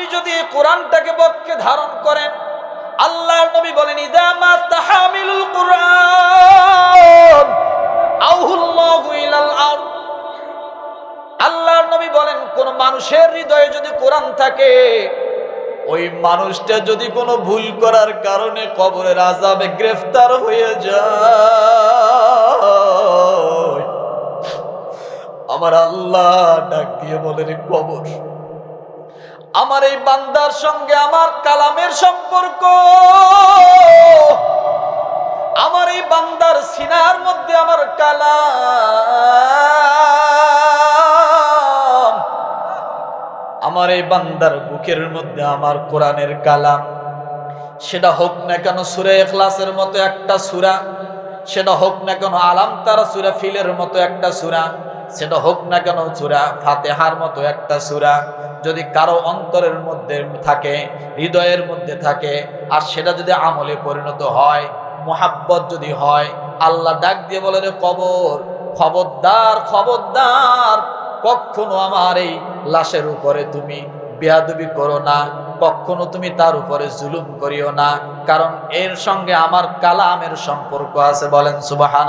আপনি যদি কোরআনটাকে বক্ষে ধারণ করেন, আল্লাহর নবী বলেন আল্লাহর নবী বলেন, কোন মানুষের হৃদয়ে যদি কোরআন থাকে, ওই মানুষটা যদি কোনো ভুল করার কারণে কবরের আজাবে গ্রেফতার হয়ে যায়। আমার আল্লাহ ডাক দিয়ে বলে, রে কবর আমার এই বান্দার সঙ্গে আমার কালামের সম্পর্ক। আমার এই বান্দার সিনার মধ্যে আমার কালাম। আমার এই বান্দার বুকের মধ্যে আমার কোরআনের কালাম। সেটা হোক না কেন সুরে এখলাসের মতো একটা সুরা, সেটা হোক না কেন আলাম তারা সুরা ফিলের মতো একটা সুরা সেটা হোক না কেন চূড়া ফাতেহার মতো একটা চূড়া যদি কারও অন্তরের মধ্যে থাকে, হৃদয়ের মধ্যে থাকে, আর সেটা যদি আমলে পরিণত হয়, মোহাব্বত যদি হয়, আল্লাহ ডাক দিয়ে বলে, রে কবর, খবরদার খবরদার, কখনো আমার এই লাশের উপরে তুমি বেয়াদবি করো না, কখনো তুমি তার উপরে জুলুম করিও না। কারণ এর সঙ্গে আমার কালামের সম্পর্ক আছে, বলেন সুবাহান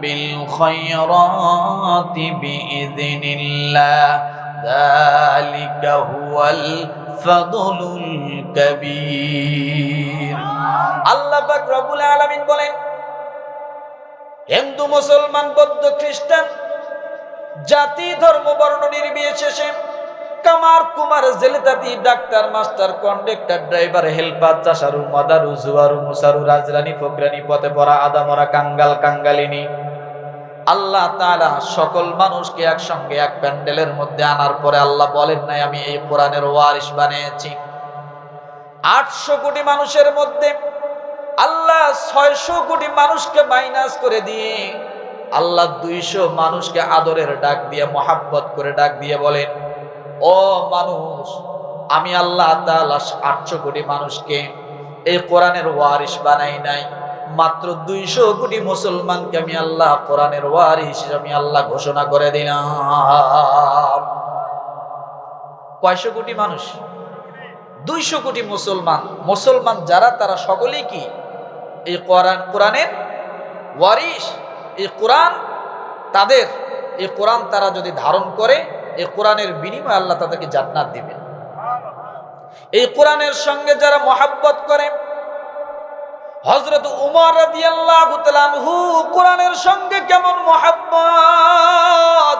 بالخيرات بإذن الله ذلك هو الفضل الكبير আল্লাহ পাক রব্বুল আলামিন বলেন হিন্দু মুসলমান বৌদ্ধ খ্রিস্টান জাতি ধর্ম বর্ণ নির্বিশেষে কামার কুমার জেলেতাতি doctor master conductor driver helper চাষারু মাদারু জুয়ারু মুসারু রাজরানী ফকরানি পথে পড়া আদামরা কাঙ্গাল কাঙ্গালিনী আল্লাহ তাআলা সকল মানুষকে একসঙ্গে এক প্যান্ডেলের মধ্যে আনার পরে আল্লাহ বলেন, নাই, আমি এই কোরআনের ওয়ারিস বানিয়েছি। আটশো কোটি মানুষের মধ্যে আল্লাহ ছয়শো কোটি মানুষকে মাইনাস করে দিয়ে আল্লাহ দুইশো মানুষকে আদরের ডাক দিয়ে, মহাব্বত করে ডাক দিয়ে বলেন, ও মানুষ, আমি আল্লাহ আটশো কোটি মানুষকে এই কোরআনের ওয়ারিস বানাই নাই। মাত্র দুইশো কোটি মুসলমানকে আমি আল্লাহ কোরআনের ওয়ারিস আমি আল্লাহ ঘোষণা করে দিলাম। কয়শো কোটি মানুষ? দুইশো কোটি মুসলমান। মুসলমান যারা, তারা সকলেই কি? এই কোরআন, কোরআনের ওয়ারিস এই কোরআন তাদের, এই কোরআন তারা যদি ধারণ করে, এই কোরআনের বিনিময়ে আল্লাহ তাদেরকে জান্নাত দিবেন। এই কোরআনের সঙ্গে যারা মহাব্বত করে হজরত উমর রাদিয়াল্লাহু কোরআনের সঙ্গে কেমন মহাব্বত?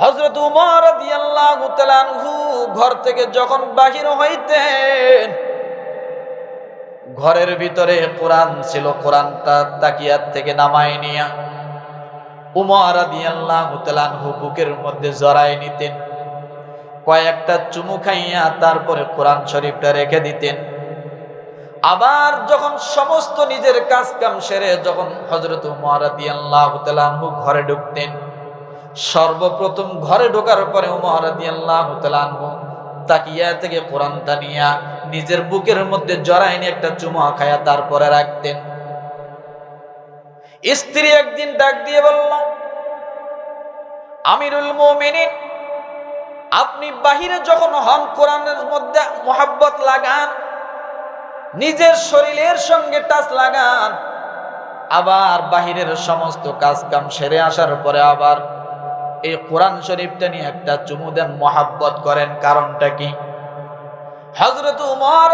হজরত উমর রাদিয়াল্লাহু ঘর থেকে যখন বাহির হইতেন, ঘরের ভিতরে কোরআন ছিল, কোরআনটা তাকিয়ার থেকে নামায় নিয়া উমর রাদিয়াল্লাহু বুকের মধ্যে জড়ায় নিতেন, কয়েকটা চুমু খাইয়া তারপরে কোরআন শরীফটা রেখে দিতেন। আবার যখন সমস্ত নিজের কাজ কাম সেরে যখন হজরত মহারাদিয়াল্লাহ ঘরে ঢুকতেন, সর্বপ্রথম ঘরে ঢোকার পরে মহারাদিয়াল্লাহ তাকিয়া থেকে কোরআনটা নিয়া নিজের বুকের মধ্যে জড়াই নিয়ে একটা চুমা খায়া তারপরে রাখতেন। স্ত্রী একদিন ডাক দিয়ে বলল, আমিরুল মোমিনিন, আপনি বাহিরে যখন হন কোরআনের মধ্যে মোহাব্বত লাগান নিজের শরীরের সঙ্গে টাচ লাগান। আবার বাহিরের সমস্ত কাজ কাম সেরে আসার পরে আবার এই কোরআন শরীফটা নিয়ে একটা চুমু দেন, মহাব্বত করেন। কারণটা কি? হজরত উমর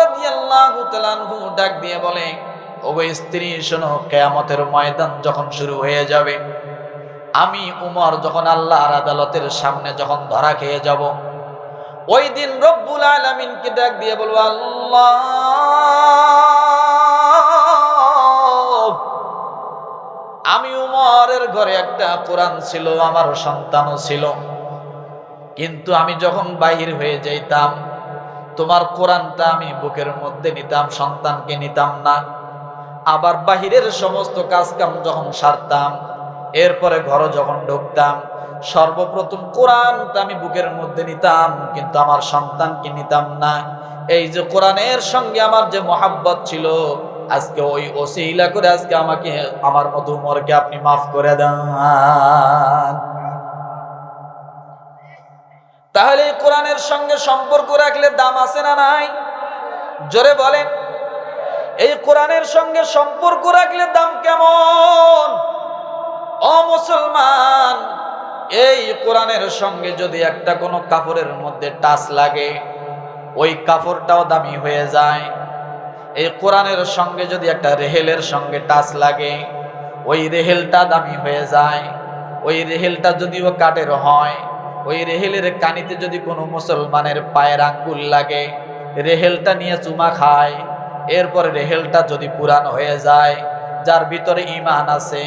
ডাক দিয়ে বলে ও স্ত্রী, শোনো, কেয়ামতের ময়দান যখন শুরু হয়ে যাবে, আমি উমর যখন আল্লাহর আদালতের সামনে যখন ধরা খেয়ে যাব, ওই দিন রব্বুল আলমিনকে ডাক দিয়ে বলব, আল্লাহ আমি উমরের ঘরে একটা কোরআন ছিল, আমার সন্তানও ছিল। কিন্তু আমি যখন বাহির হয়ে যাইতাম, তোমার কোরআনটা আমি বুকের মধ্যে নিতাম, সন্তানকে নিতাম না। আবার বাহিরের সমস্ত কাজকাম যখন সারতাম, এরপরে ঘরে যখন ঢুকতাম, সর্বপ্রথম কোরআনটা আমি বুকের মধ্যে নিতাম, কিন্তু আমার সন্তানকে নিতাম না। এই যে কোরআনের সঙ্গে আমার যে মহাব্বত ছিল আজকে ওই ওসিলা করে আজকে আমাকে, আমার মতো উমরকে আপনি মাফ করে দেন। তাহলে কোরআনের সঙ্গে সম্পর্ক রাখলে দাম আছে না নাই? জোরে বলেন। এই কোরআনের সঙ্গে সম্পর্ক রাখলে দাম কেমন? ও মুসলমান, এই কোরআনের সঙ্গে যদি একটা কোনো কাপড়ের মধ্যে টাচ লাগে, ওই কাপড়টাও দামি হয়ে যায়। এই কোরআনের সঙ্গে যদি একটা রেহেলের সঙ্গে টাচ লাগে, ওই রেহেলটা দামি হয়ে যায়, ওই রেহেলটা যদিও কাঠের হয়, ওই রেহেলের কানিতে যদি কোনো মুসলমানের পায়ের আঙ্গুল লাগে, রেহেলটা নিয়ে চুমা খায়, এরপরে রেহেলটা যদি পুরানো হয়ে যায়, যার ভিতরে ইমান আছে,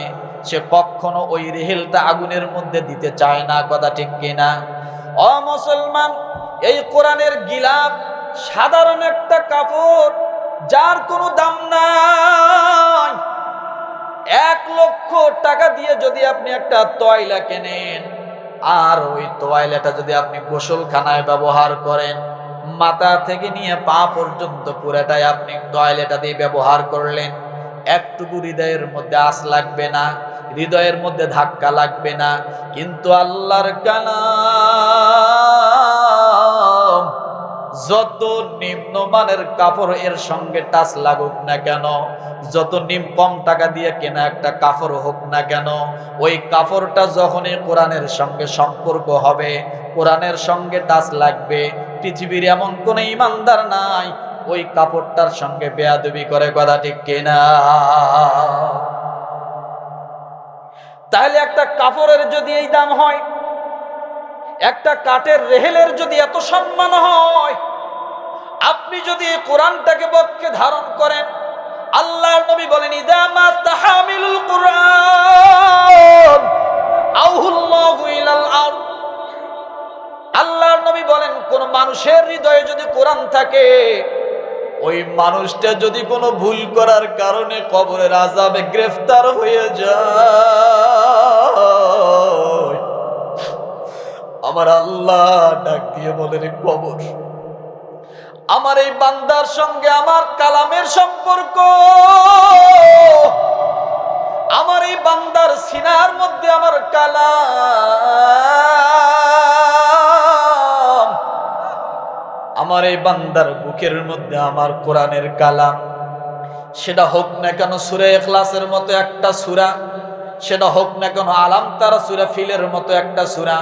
সে কখনো ওই রেহেলটা আগুনের মধ্যে দিতে চায় না, কথা ঠিক কিনা? অ মুসলমান, এই কোরআনের গিলাপ সাধারণ একটা কাপড় যার কোনো দাম নাই। এক লক্ষ টাকা দিয়ে যদি আপনি একটা তয়লা কেনেন, আর ওই তোয়াইলাটা যদি আপনি গোসলখানায় ব্যবহার করেন, মাথা থেকে নিয়ে পা পর্যন্ত পুরাটাই আপনি টয়লেটা দিয়ে ব্যবহার করলেন, একটুকু হৃদয়ের মধ্যে আস লাগবে না, হৃদয়ের মধ্যে ধাক্কা লাগবে না, কিন্তু আল্লাহর কালাম যত নিম্নমানের কাপড় এর সঙ্গে টাচ লাগুক না কেন, যত নিম কম টাকা দিয়ে কেনা একটা কাপড় হোক না কেন, ওই কাপড়টা যখনই কোরআনের সঙ্গে সম্পর্ক হবে, কোরআনের সঙ্গে টাচ লাগবে, পৃথিবীর এমন কোন ইমানদার নাই, ওই কাপড়টার সঙ্গে বেয়াদবি করে কথা ঠিক কিনা? তাহলে একটা কাপড়ের যদি এই দাম হয়, একটা কাঠের রেহেলের যদি এত সম্মান হয় আপনি যদি এই কোরআনটাকে বক্ষে ধারণ করেন, আল্লাহর নবী বলেন তাহামিলুল কোরআন আল্লাহর নবী বলেন, কোন মানুষের হৃদয়ে যদি কোরআন থাকে, ওই মানুষটা যদি কোনো ভুল করার কারণে কবরের আজাবে গ্রেফতার হয়ে যায়। আমার আল্লাহ ডাক দিয়ে বলেন, কবর আমার এই বান্দার সঙ্গে আমার কালামের সম্পর্ক। আমার এই বান্দার সিনার মধ্যে আমার কালাম। আমার এই বান্দার বুকের মধ্যে আমার কোরআনের কালাম। সেটা হোক না কেন সুরে এখলাসের মতো একটা সুরা, সেটা হোক না কেন আলাম তারা সুরা ফিলের মতো একটা সুরা।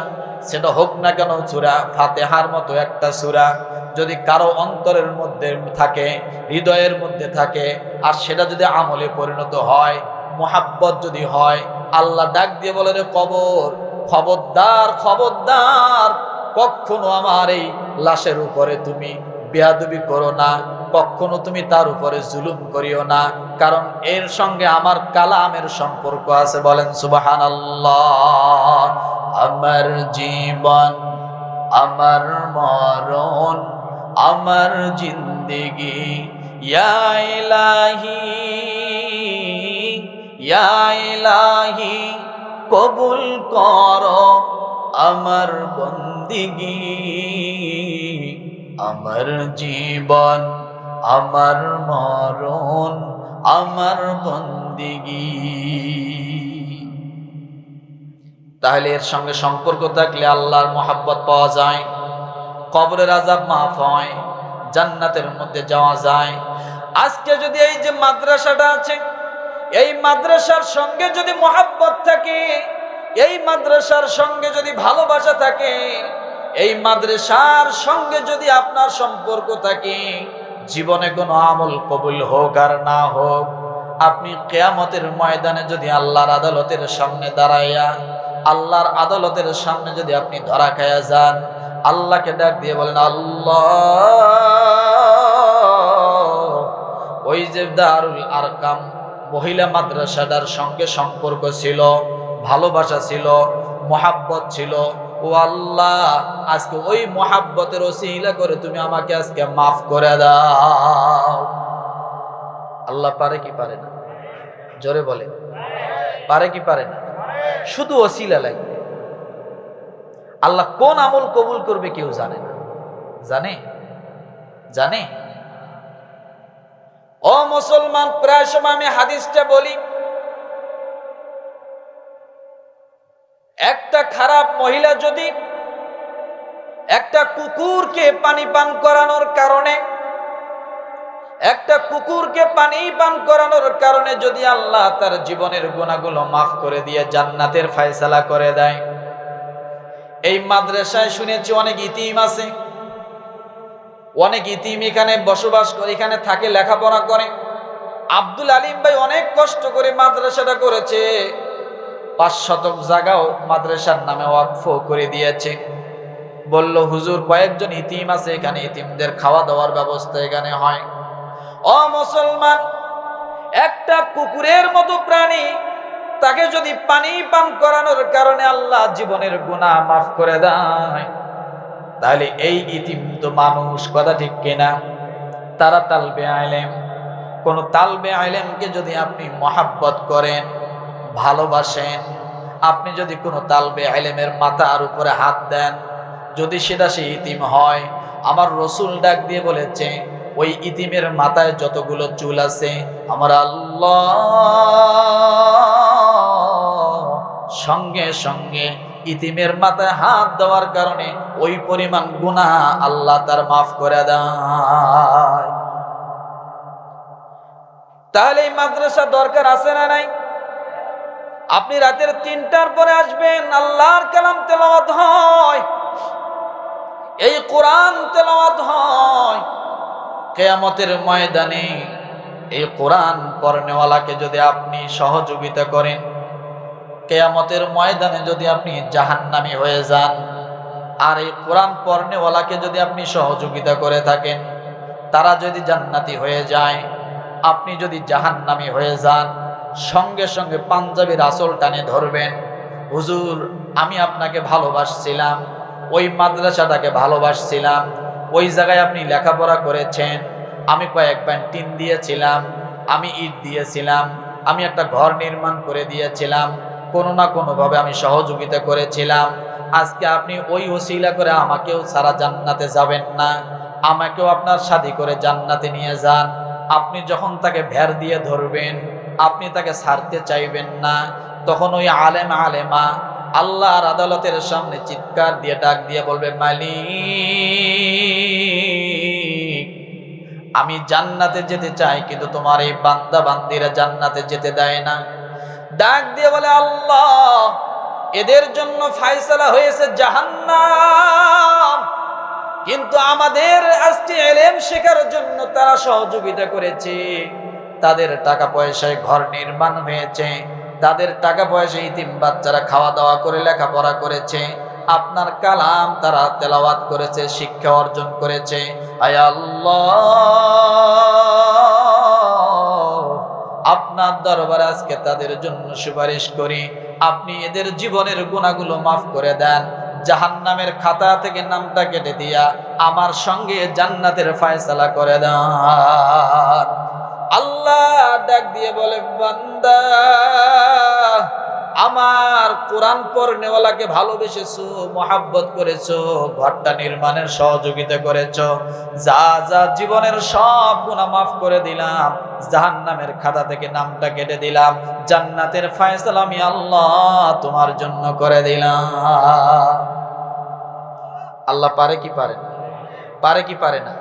সেটা হোক না কেন সুরা ফাতেহার মতো একটা চূড়া যদি কারও অন্তরের মধ্যে থাকে, হৃদয়ের মধ্যে থাকে, আর সেটা যদি আমলে পরিণত হয়, মোহাব্বত যদি হয়, আল্লাহ ডাক দিয়ে বলে, রে কবর, খবরদার খবরদার, কখনো আমার এই লাশের উপরে তুমি বেয়াদবি করো না, কখনো তুমি তার উপরে জুলুম করিও না, কারণ এর সঙ্গে আমার কালামের সম্পর্ক আছে। বলেন সুবাহান আমার জীবন, আমার মরণ, আমার জিন্দেগি। ইলাহি ইলাহি, কবুল কর আমার বন্দিগি। আমার জীবন, আমার মরণ, আমার বন্দিগি। তাহলে এর সঙ্গে সম্পর্ক থাকলে আল্লাহর মোহাব্বত পাওয়া যায়, কবরের আজাব মাফ হয়, জান্নাতের মধ্যে যাওয়া যায়। আজকে যদি এই যে মাদ্রাসাটা আছে, এই মাদ্রাসার সঙ্গে যদি মোহাব্বত থাকে, এই মাদ্রাসার সঙ্গে যদি ভালোবাসা থাকে, এই মাদ্রাসার সঙ্গে যদি আপনার সম্পর্ক থাকে, জীবনে কোনো আমল কবুল হোক আর না হোক, আপনি কেয়ামতের ময়দানে যদি আল্লাহর আদালতের সামনে দাঁড়াইয়া আল্লাহর আদালতের সামনে যদি আপনি ধরা খায়া যান, আল্লাহকে ডাক দিয়ে বলেন, আল্লাহ! ওই যে দারুল আরকাম, মহিলা মাদ্রাসাটার সঙ্গে সম্পর্ক ছিল, ভালোবাসা ছিল, মহাব্বত ছিল। ও আল্লাহ, আজকে ওই মোহাব্বতের ওসিলা করে তুমি আমাকে আজকে মাফ করে দাও। আল্লাহ পারে কি পারে না? জোরে বলে পারে কি পারে না? শুধু ওসিলা লাগবে। আল্লাহ কোন আমল কবুল করবে কেউ জানে না। জানে? জানে? ও মুসলমান, প্রায় সময় আমি হাদিসটা বলি। একটা খারাপ মহিলা যদি একটা কুকুরকে পানি পান করানোর কারণে একটা কুকুরকে পানি পান করানোর কারণে যদি আল্লাহ তার জীবনের গুণাগুলো মাফ করে দিয়ে জান্নাতের ফায়সালা করে দেয়। এই মাদ্রাসায় শুনেছি অনেক ইতিম আছে। অনেক ইতিম এখানে বসবাস করে, এখানে থাকে, লেখাপড়া করে। আব্দুল আলিম ভাই অনেক কষ্ট করে মাদ্রাসাটা করেছে। পাঁচ শতক জায়গাও মাদ্রাসার নামে ওয়াকফ করে দিয়েছে। বলল, হুজুর, কয়েকজন ইতিম আছে এখানে, ইতিমদের খাওয়া দাওয়ার ব্যবস্থা এখানে হয়। ও মুসলমান, একটা কুকুরের মতো প্রাণী, তাকে যদি পানি পান করানোর কারণে আল্লাহ জীবনের গুনাহ মাফ করে দেয়, তাহলে এই ইতিম তো মানুষ, কথা ঠিক কিনা? তারা তালবে আইলেম কোন তালবে আইলেমকে যদি আপনি মহাব্বত করেন, ভালোবাসেন, আপনি যদি কোনো তালবে আইলেমের মাথার উপরে হাত দেন, যদি সেটা সে ইতিম হয়, আমার রসুল ডাক দিয়ে বলেছে ওই ইতিমের মাথায় যতগুলো চুল আছে, আমার আল্লাহ সঙ্গে সঙ্গে ইতিমের মাথায় হাত দেওয়ার কারণে ওই পরিমাণ গুনাহ আল্লাহ তার মাফ করে দেয়। তাহলে এই মাদ্রাসা দরকার আছে না নাই? আপনি রাতের তিনটার পরে আসবেন, আল্লাহর কালাম তেলাওয়াত হয়, এই কোরআন তেলাওয়াত হয়। কেয়ামতের ময়দানে এই কোরআন পড়নেওয়ালাকে যদি আপনি সহযোগিতা করেন, কেয়ামতের ময়দানে যদি আপনি জাহান্নামি হয়ে যান, আর এই কোরআন পড়নেওয়ালাকে যদি আপনি সহযোগিতা করে থাকেন, তারা যদি জান্নাতি হয়ে যায়, আপনি যদি জাহান্নামি হয়ে যান, সঙ্গে সঙ্গে পাঞ্জাবির আসল টানে ধরবেন, হুজুর, আমি আপনাকে ভালোবাসছিলাম, ওই মাদ্রাসাটাকে ভালোবাসছিলাম ওই জায়গায় আপনি লেখাপড়া করেছেন, আমি কয়েকবার টিন দিয়েছিলাম, আমি ইট দিয়েছিলাম, আমি একটা ঘর নির্মাণ করে দিয়েছিলাম, কোনো না কোনোভাবে আমি সহযোগিতা করেছিলাম। আজকে আপনি ওই ওসিলা করে আমাকেও সারা জান্নাতে যাবেন না, আমাকেও আপনার সাথী করে জান্নাতে নিয়ে যান। আপনি যখন তাকে ভ্যার দিয়ে ধরবেন, আপনি তাকে ছাড়তে চাইবেন না, তখন ওই আলেম আলেমা আল্লাহর আদালতের সামনে চিৎকার দিয়ে ডাক দিয়ে বলবে, মালিক আমি জান্নাতে যেতে চাই, কিন্তু তোমার এই বান্দা বান্দিরা জান্নাতে যেতে দেয় না। ডাক দিয়ে বলে, আল্লাহ, এদের জন্য ফায়সালা হয়েছে জাহান্নাম। কিন্তু আমাদের আজকে এলেম শেখার জন্য তারা সহযোগিতা করেছে। তাদের টাকা পয়সায় ঘর নির্মাণ হয়েছে। তাদের টাকা পয়সা ইতিম বাচ্চারা খাওয়া দাওয়া করে, লেখাপড়া করেছে। আপনার কালাম তারা তেলাওয়াত করেছে, শিক্ষা অর্জন করেছে। আল্লাহ। আপনার দরবারে আজকে তাদের জন্য সুপারিশ করি। আপনি এদের জীবনের গুণাগুলো মাফ করে দেন। জাহান্নামের খাতা থেকে নামটা কেটে দিয়া আমার সঙ্গে জান্নাতের ফায়সালা করে দেন। আল্লাহ ডাক দিয়ে বলে, বান্দা আমার কোরআন পর নেওয়ালাকে ভালোবেসেছো, মহাব্বত করেছ, ঘরটা নির্মাণের সহযোগিতা করেছ, যা যা জীবনের সব গুণা মাফ করে দিলাম, জাহান্নামের খাতা থেকে নামটা কেটে দিলাম, জান্নাতের ফায়সালা আমি আল্লাহ তোমার জন্য করে দিলাম। আল্লাহ পারে কি পারে না? পারে কি পারে না?